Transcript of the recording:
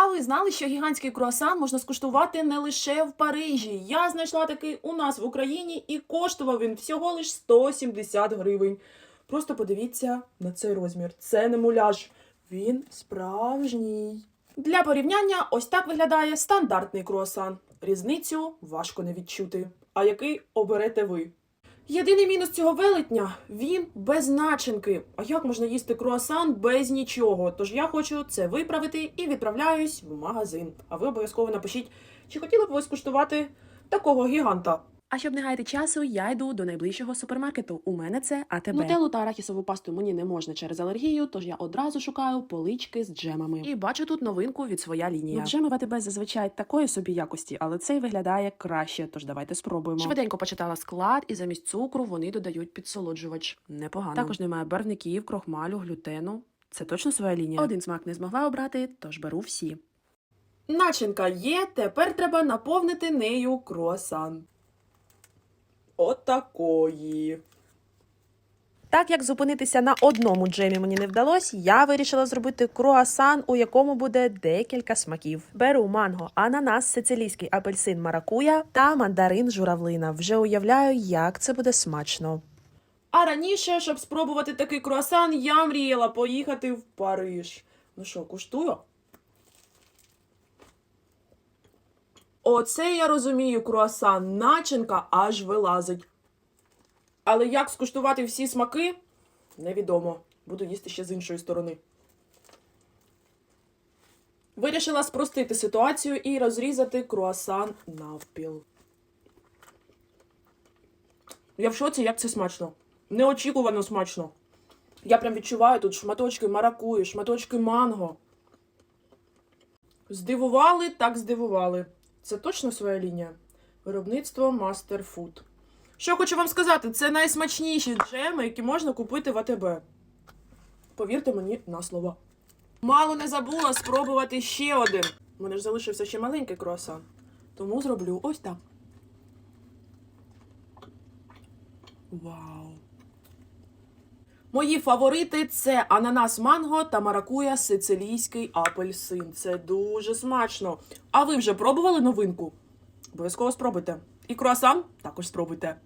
А ви знали, що гігантський круасан можна скуштувати не лише в Парижі? Я знайшла такий у нас в Україні і коштував він всього лиш 170 гривень. Просто подивіться на цей розмір. Це не муляж, він справжній. Для порівняння, ось так виглядає стандартний круасан. Різницю важко не відчути. А який оберете ви? Єдиний мінус цього велетня він без начинки. А як можна їсти круасан без нічого? Тож я хочу це виправити і відправляюсь в магазин. А ви обов'язково напишіть, чи хотіли б ви скуштувати такого гіганта. А щоб не гаяти часу, я йду до найближчого супермаркету. У мене це АТБ. Нутеллу та арахісову пасту мені не можна через алергію, тож я одразу шукаю полички з джемами. І бачу тут новинку від своя лінія. Ну, Джеми в АТБ зазвичай такої собі якості, але цей виглядає краще. Тож давайте спробуємо. Швиденько почитала склад, і замість цукру вони додають підсолоджувач. Непогано. Також немає барвників, крохмалю, глютену. Це точно своя лінія. Один смак не змогла обрати, тож беру всі. Начинка є, тепер треба наповнити нею круасан. Отакої. Так як зупинитися на одному джемі мені не вдалося, я вирішила зробити круасан, у якому буде декілька смаків. Беру манго, ананас, сицилійський апельсин маракуя та мандарин журавлина. Вже уявляю, як це буде смачно. А раніше, щоб спробувати такий круасан, я мріяла поїхати в Париж. Ну що, куштую? Оце я розумію круасан. Начинка аж вилазить. Але як скуштувати всі смаки? Невідомо. Буду їсти ще з іншої сторони. Вирішила спростити ситуацію і розрізати круасан навпіл. Я в шоці, як це смачно. Неочікувано смачно. Я прям відчуваю тут шматочки маракуї, шматочки манго. Здивували, так здивували. Це точно своя лінія. Виробництво Master Food. Що хочу вам сказати, це найсмачніші джеми, які можна купити в АТБ. Повірте мені на слово. Мало не забула спробувати ще один. У мене ж залишився ще маленький круасан. Тому зроблю ось так. Вау. Мої фаворити це ананас манго та маракуя сицилійський апельсин. Це дуже смачно. А ви вже пробували новинку? Обов'язково спробуйте. І круасан також спробуйте.